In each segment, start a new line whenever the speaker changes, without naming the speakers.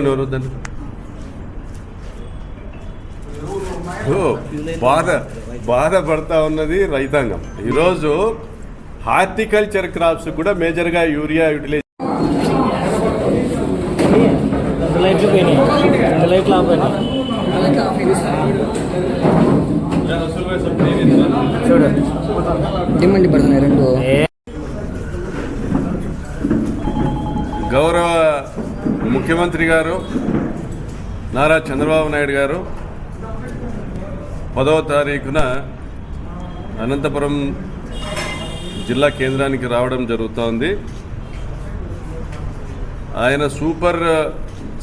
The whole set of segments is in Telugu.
ఏమని ఎవరు వద్దండి? బాధ బాధపడతా ఉన్నది రైతాంగం ఈరోజు హార్టికల్చర్ క్రాప్స్ కూడా మేజర్గా యూరియా యూటిలైజ్ ముఖ్యమంత్రి గారు నారా చంద్రబాబు నాయుడు గారు పదవ తారీఖున అనంతపురం జిల్లా కేంద్రానికి రావడం జరుగుతోంది. ఆయన సూపర్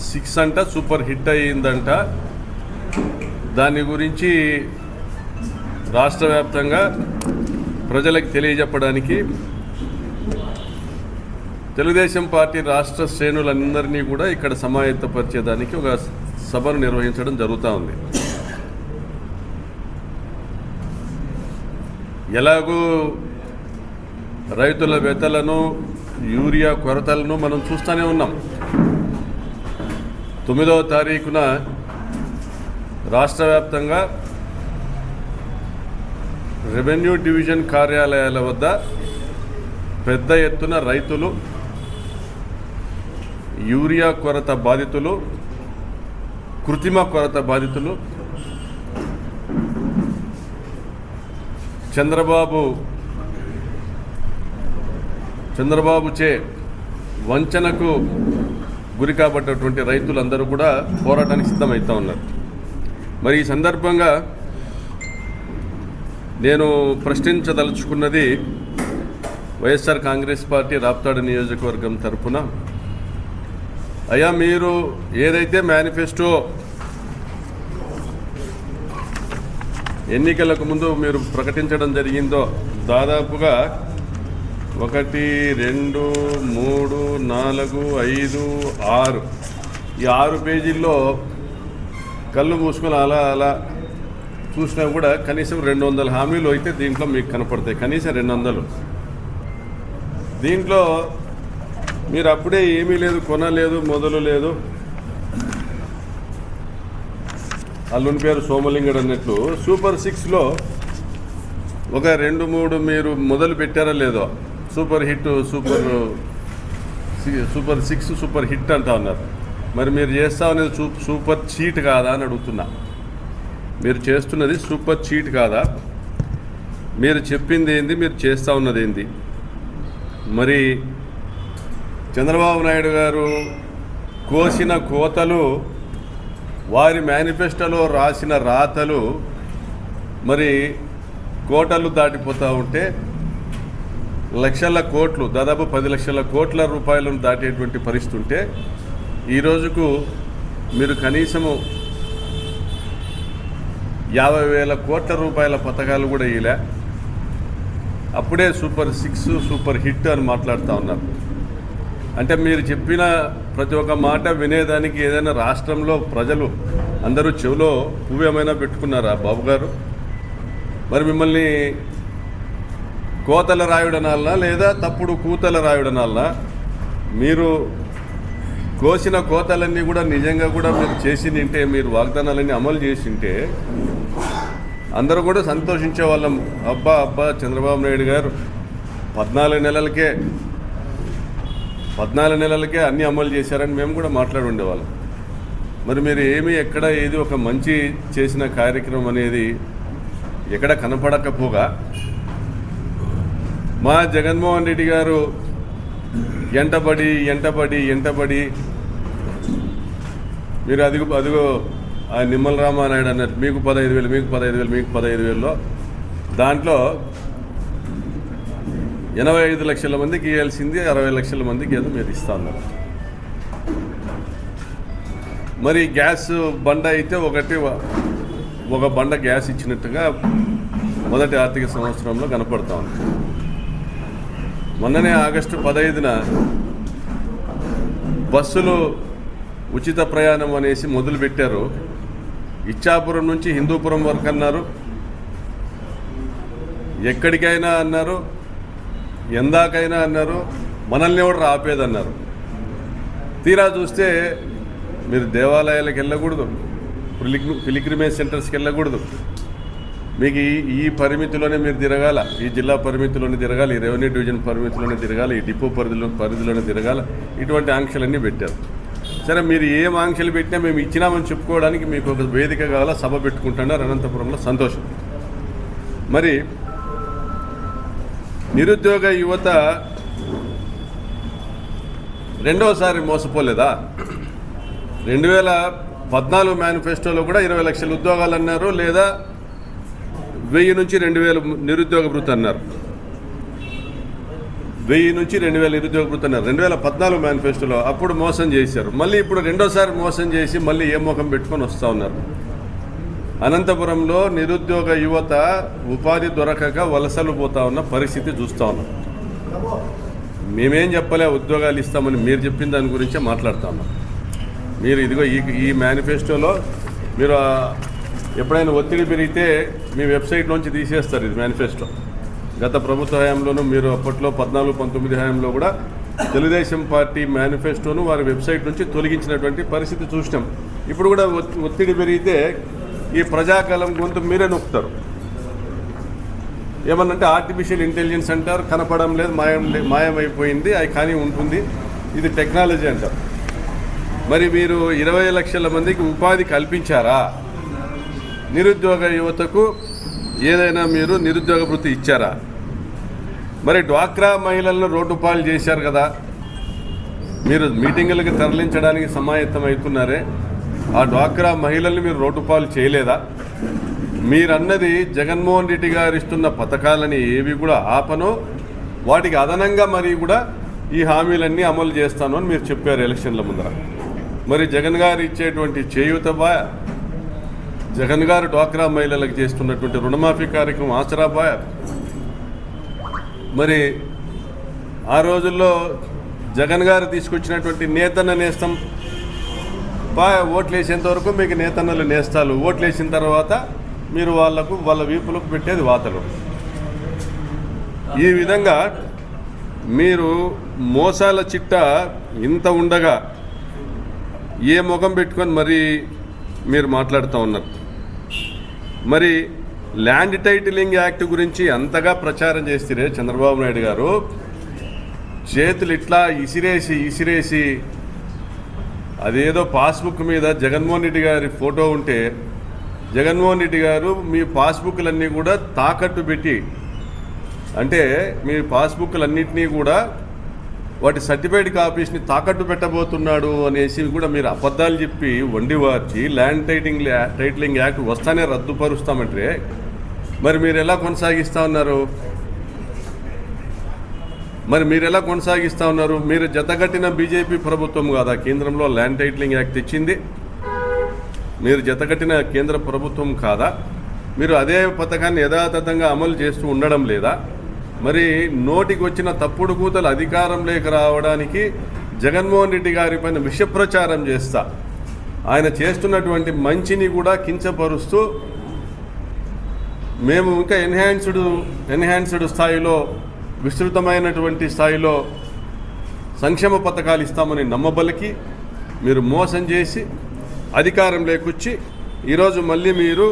సిక్స్ అంట సూపర్ హిట్ అయ్యిందంట. దాని గురించి రాష్ట్ర వ్యాప్తంగా ప్రజలకు తెలియజెప్పడానికి తెలుగుదేశం పార్టీ రాష్ట్ర శ్రేణులందరినీ కూడా ఇక్కడ సమాయత్తపరిచేదానికి ఒక సభను నిర్వహించడం జరుగుతూ ఉంది. ఎలాగూ రైతుల వెతలను యూరియా కొరతలను మనం చూస్తూనే ఉన్నాం. తొమ్మిదవ తారీఖున రాష్ట్ర వ్యాప్తంగా రెవెన్యూ డివిజన్ కార్యాలయాల వద్ద పెద్ద ఎత్తున రైతులు యూరియా కొరత బాధితులు కృత్రిమ కొరత బాధితులు చంద్రబాబు చంద్రబాబు చే వంచనకు గురి కాబట్టినటువంటి రైతులందరూ కూడా పోరాటానికి సిద్ధమవుతా ఉన్నారు. మరి ఈ సందర్భంగా నేను ప్రశ్నించదలుచుకున్నది వైఎస్ఆర్ కాంగ్రెస్ పార్టీ రాప్తాడు నియోజకవర్గం తరఫున అయ్యా మీరు ఏదైతే మేనిఫెస్టో ఎన్నికలకు ముందు మీరు ప్రకటించడం జరిగిందో దాదాపుగా ఒకటి రెండు మూడు నాలుగు ఐదు ఆరు. ఈ ఆరు పేజీల్లో కళ్ళు మూసుకొని అలా అలా చూసినా కూడా కనీసం రెండు వందల హామీలు అయితే దీంట్లో మీకు కనపడతాయి. కనీసం రెండు వందలు. దీంట్లో మీరు అప్పుడే ఏమీ లేదు కొనలేదు మొదలు లేదు. అల్లుని పేరు సోమలింగడు అన్నట్లు సూపర్ సిక్స్లో ఒక రెండు మూడు మీరు మొదలు పెట్టారా లేదో super hit super super six super hit అంటా ఉన్నారు. మరి మీరు చేస్తా అనేది సూ సూపర్ చీట్ కాదా అని అడుగుతున్నా. మీరు చేస్తున్నది సూపర్ చీట్ కాదా? మీరు చెప్పింది ఏంది మీరు చేస్తూ ఉన్నది ఏంది? మరి చంద్రబాబు నాయుడు గారు కోసిన కోతలు వారి మేనిఫెస్టోలో రాసిన రాతలు మరి కోటలు దాటిపోతూ ఉంటే లక్షల కోట్లు దాదాపు పది లక్షల కోట్ల రూపాయలను దాటేటువంటి పరిస్థితి ఉంటే ఈ రోజుకు మీరు కనీసము యాభై వేల కోట్ల రూపాయల పథకాలు కూడా ఇలా అప్పుడే సూపర్ సిక్స్ సూపర్ హిట్ అని మాట్లాడుతూ ఉన్నారు. అంటే మీరు చెప్పిన ప్రతి ఒక్క మాట వినేదానికి ఏదైనా రాష్ట్రంలో ప్రజలు అందరూ చెవిలో పువ్వు ఏమైనా పెట్టుకున్నారా బాబు గారు? మరి మిమ్మల్ని కోతల రాయుడనాలనా లేదా తప్పుడు కూతల రాయుడనాలనా? మీరు కోసిన కోతలన్నీ కూడా నిజంగా కూడా మీరు చేసి తింటే మీరు వాగ్దానాలన్నీ అమలు చేసింటే అందరూ కూడా సంతోషించే వాళ్ళం. అబ్బా అబ్బా చంద్రబాబు నాయుడు గారు పద్నాలుగు నెలలకే పద్నాలుగు నెలలకే అన్ని అమలు చేశారని మేము కూడా మాట్లాడి ఉండేవాళ్ళం. మరి మీరు ఏమి ఎక్కడ ఏది ఒక మంచి చేసిన కార్యక్రమం అనేది ఎక్కడ కనపడకపోగా మా జగన్మోహన్ రెడ్డి గారు ఎంటబడి ఎంటబడి ఎంటబడి మీరు అదిగో అదిగో ఆ నిమ్మల రామానాయుడు అన్నట్టు మీకు పదహైదు వేలు మీకు పదహైదు వేలు మీకు పదహైదు వేలలో. దాంట్లో ఎనభై ఐదు లక్షల మందికి ఇవ్వాల్సింది అరవై లక్షల మందికి ఏదో మీరు ఇస్తా ఉన్నారు మరి గ్యాస్ బండ అయితే ఒకటి ఒక బండ గ్యాస్ ఇచ్చినట్టుగా మొదటి ఆర్థిక సంవత్సరంలో కనపడతా ఉంది. మొన్ననే ఆగస్టు పదహైదున బస్సులు ఉచిత ప్రయాణం అనేసి మొదలుపెట్టారు ఇచ్చాపురం నుంచి హిందూపురం వరకు అన్నారు. ఎక్కడికైనా అన్నారు. ఎందాకైనా అన్నారు మనల్ని కూడా ఆపేదన్నారు. తీరా చూస్తే మీరు దేవాలయాలకు వెళ్ళకూడదు పిలిగ్రి పిలిగ్రిమేజ్ సెంటర్స్కి వెళ్ళకూడదు. మీకు ఈ ఈ పరిమితిలోనే మీరు తిరగాల ఈ జిల్లా పరిమితిలోనే తిరగాలి ఈ రెవెన్యూ డివిజన్ పరిమితిలోనే తిరగాలి ఈ డిపో పరిధిలో పరిధిలోనే తిరగాల ఇటువంటి ఆంక్షలన్నీ పెట్టారు. సరే మీరు ఏం ఆంక్షలు పెట్టినా మేము ఇచ్చినామని చెప్పుకోవడానికి మీకు ఒక వేదిక కావాలా సభ పెట్టుకుంటున్నారు అనంతపురంలో సంతోషం. మరి నిరుద్యోగ యువత రెండవసారి మోసపోలేదా? రెండు వేల పద్నాలుగు మేనిఫెస్టోలో కూడా ఇరవై లక్షల ఉద్యోగాలు అన్నారు లేదా వెయ్యి నుంచి రెండు వేల నిరుద్యోగ వృత్తి అన్నారు? వెయ్యి నుంచి రెండు వేల నిరుద్యోగ వృత్తి అన్నారు. రెండు వేల పద్నాలుగు మేనిఫెస్టోలో అప్పుడు మోసం చేశారు. మళ్ళీ ఇప్పుడు రెండోసారి మోసం చేసి మళ్ళీ ఏ ముఖం పెట్టుకొని వస్తూ ఉన్నారు? అనంతపురంలో నిరుద్యోగ యువత ఉపాధి దొరకక వలసలు పోతా ఉన్న పరిస్థితి చూస్తూ ఉన్నాం. మేమేం చెప్పలే ఉద్యోగాలు ఇస్తామని మీరు చెప్పిన దాని గురించే మాట్లాడుతా ఉన్నాం. మీరు ఇదిగో ఈ ఈ మేనిఫెస్టోలో మీరు ఎప్పుడైనా ఒత్తిడి పెరిగితే మీ వెబ్సైట్ నుంచి తీసేస్తారు ఇది మేనిఫెస్టో. గత ప్రభుత్వ హయాంలోనూ మీరు అప్పట్లో పద్నాలుగు పంతొమ్మిది హయాంలో కూడా తెలుగుదేశం పార్టీ మేనిఫెస్టోను వారి వెబ్సైట్ నుంచి తొలగించినటువంటి పరిస్థితి చూసినాం. ఇప్పుడు కూడా ఒత్తిడి పెరిగితే ఈ ప్రజాకాలం గొంతు మీరే నొక్కుతారు. ఏమన్నంటే ఆర్టిఫిషియల్ ఇంటెలిజెన్స్ అంటారు కనపడం లేదు మాయం మాయమైపోయింది అది కానీ ఉంటుంది. ఇది టెక్నాలజీ అంటారు. మరి మీరు ఇరవై లక్షల మందికి ఉపాధి కల్పించారా? నిరుద్యోగ యువతకు ఏదైనా మీరు నిరుద్యోగ వృత్తి ఇచ్చారా? మరి డ్వాక్రా మహిళలను రోడ్డు పాలు చేశారు కదా. మీరు మీటింగులకు తరలించడానికి సమాయత్తం అవుతున్నారే ఆ డ్వాక్రా మహిళల్ని మీరు రోడ్డు పాలు చేయలేదా? మీరన్నది జగన్మోహన్ రెడ్డి గారు ఇస్తున్న పథకాలని ఏవి కూడా ఆపను. వాటికి అదనంగా మరి కూడా ఈ హామీలన్నీ అమలు చేస్తాను అని మీరు చెప్పారు ఎలక్షన్ల ముందర. మరి జగన్ గారు ఇచ్చేటువంటి చేయూత బాయ్ జగన్ గారు డ్వాక్రా మహిళలకు చేస్తున్నటువంటి రుణమాఫీ కార్యక్రమం ఆసరా బాయ్. మరి ఆ రోజుల్లో జగన్ గారు తీసుకొచ్చినటువంటి నేతన్న నేస్తం ఓట్లు వేసేంత వరకు మీకు నేతన్నలు నేస్తాలు. ఓట్లు వేసిన తర్వాత మీరు వాళ్ళకు వాళ్ళ వీపులకు పెట్టేది వాతలు. ఈ విధంగా మీరు మోసాల చిట్ట ఇంత ఉండగా ఏ ముఖం పెట్టుకొని మరి మీరు మాట్లాడుతూ ఉన్నారు? మరి ల్యాండ్ టైటిలింగ్ యాక్ట్ గురించి అంతగా ప్రచారం చేస్తే చంద్రబాబు నాయుడు గారు. చేతులు ఇట్లా ఇసిరేసి ఇసిరేసి అదేదో పాస్బుక్ మీద జగన్మోహన్ రెడ్డి గారి ఫోటో ఉంటే జగన్మోహన్ రెడ్డి గారు మీ పాస్బుక్లన్నీ కూడా తాకట్టు పెట్టి అంటే మీ పాస్బుక్లన్నింటినీ కూడా వాటి సర్టిఫైడ్ కాపీస్ని తాకట్టు పెట్టబోతున్నాడు అనేసి కూడా మీరు అబద్ధాలు చెప్పి వండివార్చి ల్యాండ్ టైటింగ్ టైటిలింగ్ యాక్ట్ వస్తానే రద్దుపరుస్తామంటే మరి మీరు ఎలా కొనసాగిస్తా ఉన్నారు? మరి మీరు ఎలా కొనసాగిస్తా ఉన్నారు? మీరు జతగట్టిన బీజేపీ ప్రభుత్వం కాదా? కేంద్రంలో ల్యాండ్ టైటిలింగ్ యాక్ట్ తెచ్చింది మీరు జతగట్టిన కేంద్ర ప్రభుత్వం కాదా? మీరు అదే పథకాన్ని యథాతథంగా అమలు చేస్తూ ఉండడం లేదా? మరి నోటికి వచ్చిన తప్పుడు కూతలు అధికారంలోకి రావడానికి జగన్మోహన్ రెడ్డి గారి పైన విషప్రచారం చేస్తా. ఆయన చేస్తున్నటువంటి మంచిని కూడా కించపరుస్తూ మేము ఇంకా ఎన్హాన్స్డ్ ఎన్హాన్స్డ్ స్థాయిలో విస్తృతమైనటువంటి స్థాయిలో సంక్షేమ పథకాలు ఇస్తామని నమ్మబలికి మీరు మోసం చేసి అధికారం లేకొచ్చి ఈరోజు మళ్ళీ మీరు